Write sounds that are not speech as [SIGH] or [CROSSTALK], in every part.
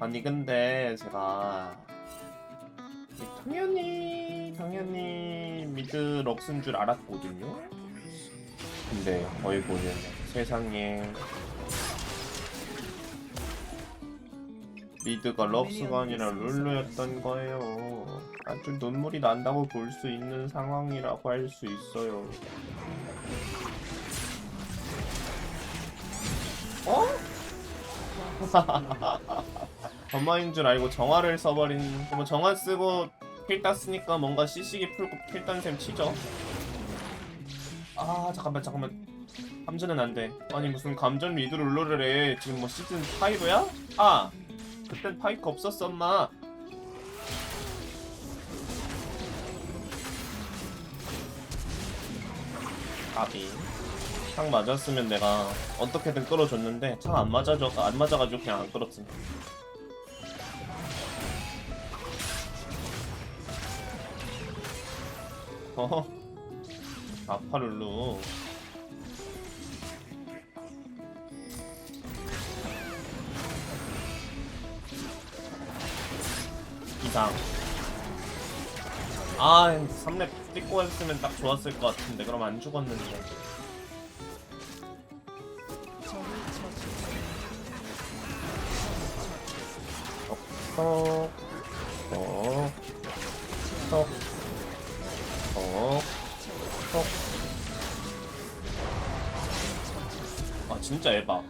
아니 근데 제가 당연히 당연히 미드 럭스인 줄 알았거든요. 근데 보면 세상에 미드가 럭스가 아니라 룰루였던 거예요. 아주 눈물이 난다고 볼 수 있는 상황이라고 할 수 있어요. 어? [LAUGHS] 점화인 줄 알고 정화를 써버린 뭐 정화 쓰고 킬 땄으니까 뭔가 CC기 풀고 킬 딴셈 치죠. 아 잠깐만 잠깐만. 감전은 안돼. 아니 무슨 감전 리드 룰러를 해. 지금 뭐 시즌 5야? 아 그땐 파이크 없었어 엄마. 아비. 창 맞았으면 내가 어떻게든 끌어줬는데 창 안 맞아줘 안 맞아가지고 그냥 안 끌었지 어허 아파룰루. 이상. 아 3렙 찍고 했으면 딱 좋았을 것 같은데. 그럼 안 죽었는데. 어, 어, 어, 어, 진짜 에바.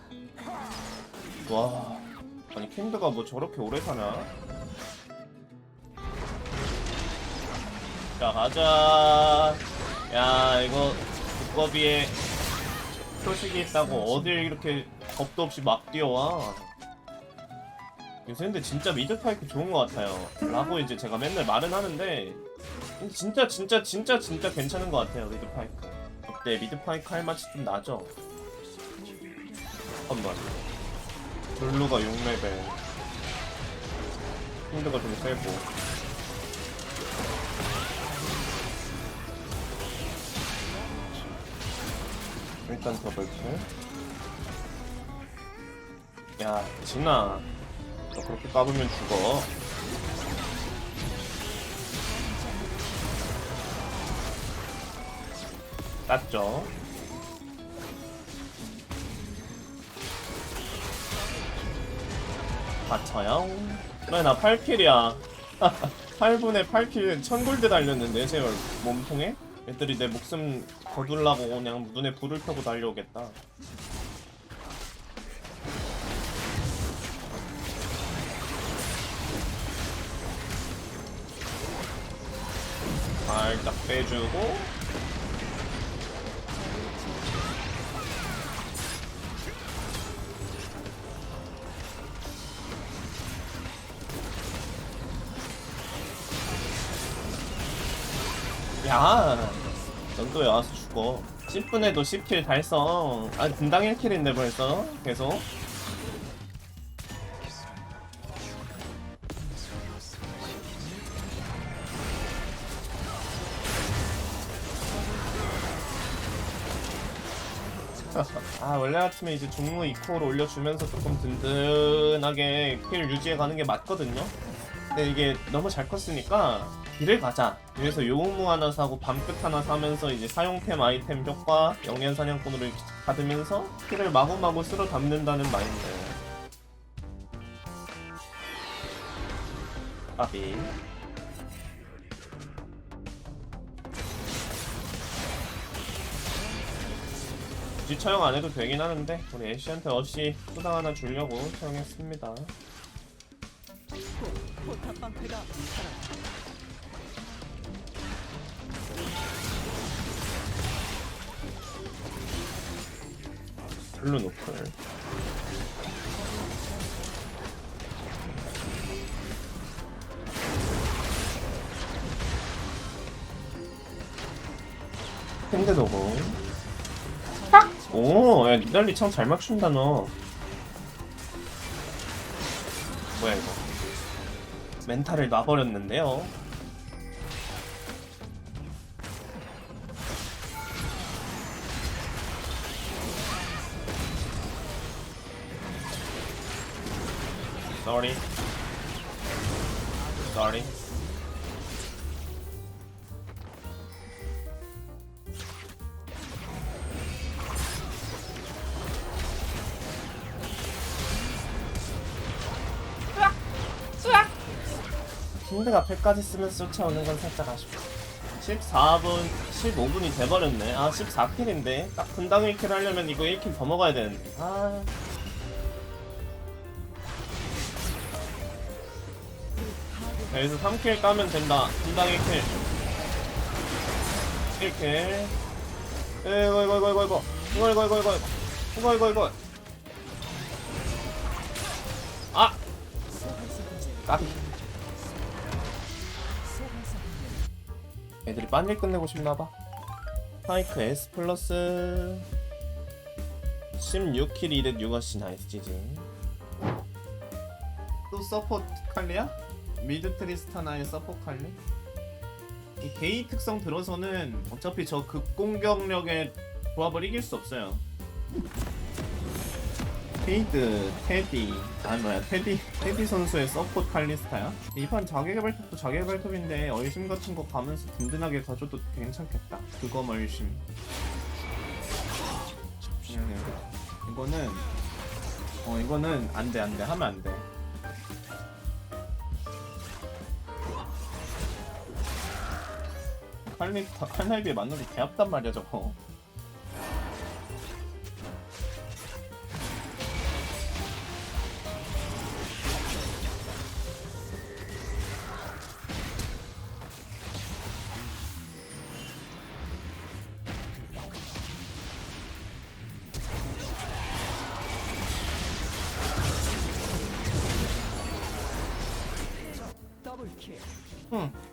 와, 아니 캔드가 뭐 저렇게 오래 사냐? 자 가자. 야 이거 두꺼비에 표식이 있다고 어딜 이렇게 겁도 없이 막 뛰어와. 요새 근데 진짜 미드 파이크 좋은 것 같아요. 라고 이제 제가 맨날 말은 하는데 진짜 진짜 진짜 진짜 괜찮은 것 같아요 미드 파이크. 그때 미드 파이크 할 맛이 좀 나죠. 한번. 룰루가 6레벨. 힌드가 좀 세고. 일단 더블킬. 야 진아. 너 그렇게 까불면 죽어. 땄죠 다쳐요? 왜나 8킬이야. 8분에 8킬 1000골드 달렸는데 제 몸통에? 애들이 내 목숨 거둘라고 그냥 눈에 불을 켜고 달려오겠다. 살짝 빼주고 야, 넌또 와서 죽어. 10분에도 10킬 달성. 아, 분당 1킬인데 벌써? 계속? [LAUGHS] 아 원래 같으면 이제 종무 2코어를 올려주면서 조금 든든하게 킬 유지해가는 게 맞거든요 근데 이게 너무 잘 컸으니까 딜을 가자. 그래서 요우무 하나 사고 밤끝 하나 사면서 이제 사용템 아이템 효과 영양 사냥꾼으로 받으면서 킬을 마구마구 쓸어 담는다는 마인드. 아비. 굳이 처형 안 해도 되긴 하는데 우리 애쉬한테 어시 수당 하나 주려고 처형했습니다 블루 노플 핸드 노고 오, 야, 니달리 참 잘 맞춘다, 너. 뭐야, 이거. 멘탈을 놔버렸는데요. Sorry. Sorry. 킨드가 패까지 쓰면서 쫓아오는 건 살짝 아쉽다. 14분, 15분이 돼버렸네. 아, 14킬인데. 딱 분당 1킬 하려면 이거 1킬 더 먹어야 되는데. 아. 여기서 3킬 까면 된다. 분당 1킬. 1킬. 이거, 이거, 이거, 이거, 이거. 이거, 이거, 이거, 이거. 이거, 이거, 이거. 아! 까비. 애들이 빨리 끝내고 싶나봐. 파이크 S 플러스 16킬 2대 6어시 나이스 지지. 또 서포트 칼리야? 미드 트리스타나의 서포트 칼리? 이 게이 특성 들어서는 어차피 저 극공격력의 조합을 이길 수 없어요. 테이드, 테디, 아니 뭐야 테디, 테디 선수의 서포트 칼리스타야? 이판 자기개발톱도 자기개발톱인데 얼심 같은 거 가면서 든든하게 가줘도 괜찮겠다. 멀심. 그냥 여기. 이거는 어 이거는 안돼 안돼 하면 안돼. 칼리 칼날비에 맞는 게 개없단 말이야 저거. 응.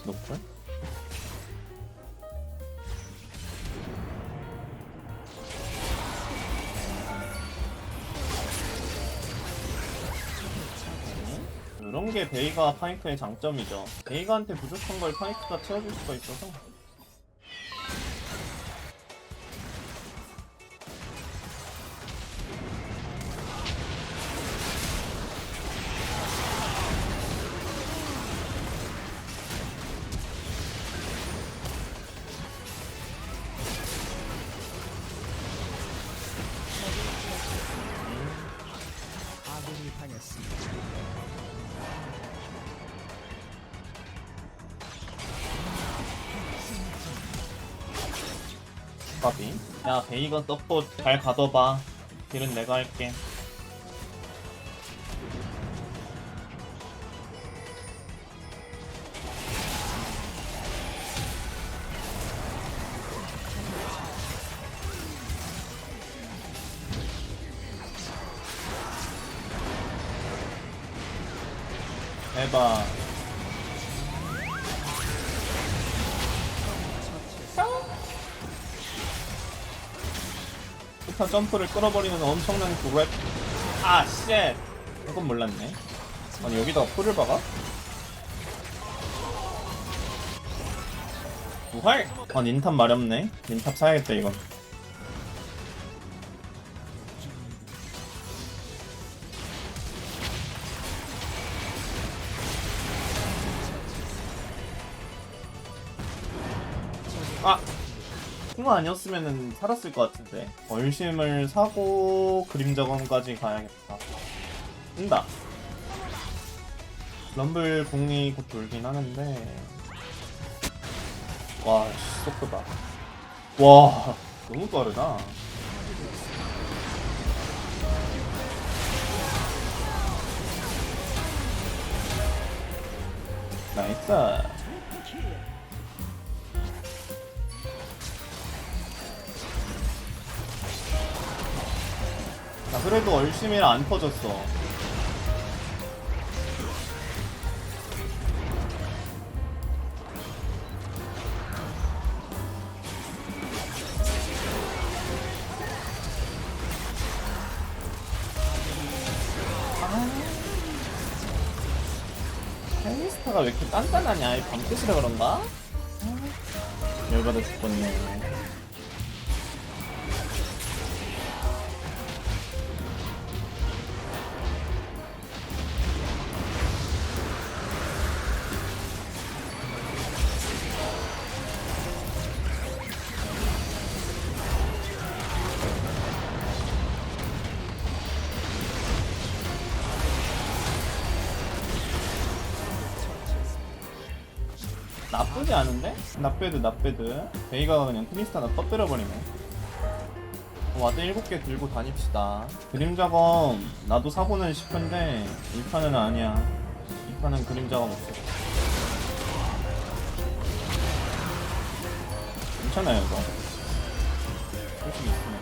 앨리스 노플? 그런 게 베이가 파이크의 장점이죠. 베이가한테 부족한 걸 파이크가 채워줄 수가 있어서. 까비. 야 베이가 서폿 잘 가둬봐. 딜은 내가 할게. 스타 점프를 끌어버리는 엄청난 그랩. 아, 쉣. 이건 몰랐네. 아니, 여기다가 풀을 박아? 부활! 아, 닌탑 마렵네. 닌탑 사야겠다, 이건. 아! 그거 아니었으면 살았을 것 같은데. 얼심을 사고 그림자검까지 가야겠다. 뜬다. 럼블 공이 곧 돌긴 하는데. 와 씨, 속도다. 와 너무 빠르다. 나이스 야, 그래도 열심히라 안 퍼졌어. 아, 헬리스타가 왜 이렇게 단단하냐? 이 밤끝이라 그런가? 음. 열받아 죽겠네. 나쁘지 않은데? 나빼드 나빼드 베이가가 그냥 크리스타 나 터뜨려버리네. 어, 와드 7개 들고 다닙시다. 그림 작업 나도 사고는 싶은데 이 판은 아니야. 이 판은 그림 작업 없어. 괜찮아요 이거. 솔직히 있으니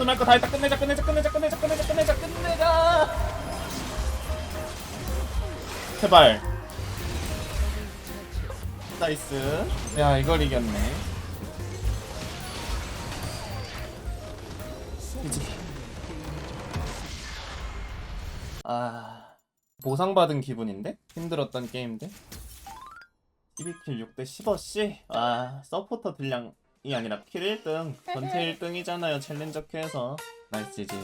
이 정도는 할거다 했다. 끝내자, 끝내자, 끝내자, 끝내자, 끝내자, 끝내자, 끝내자. 제발. 나이스. 야, 이걸 이겼네. 이제. 아, 보상받은 기분인데? 힘들었던 게임인데? 12킬 6대 15씨? 아, 서포터 딜량 이 아니라 킬 1등 전체 1등이잖아요 챌린저 큐에서. 나이스 지지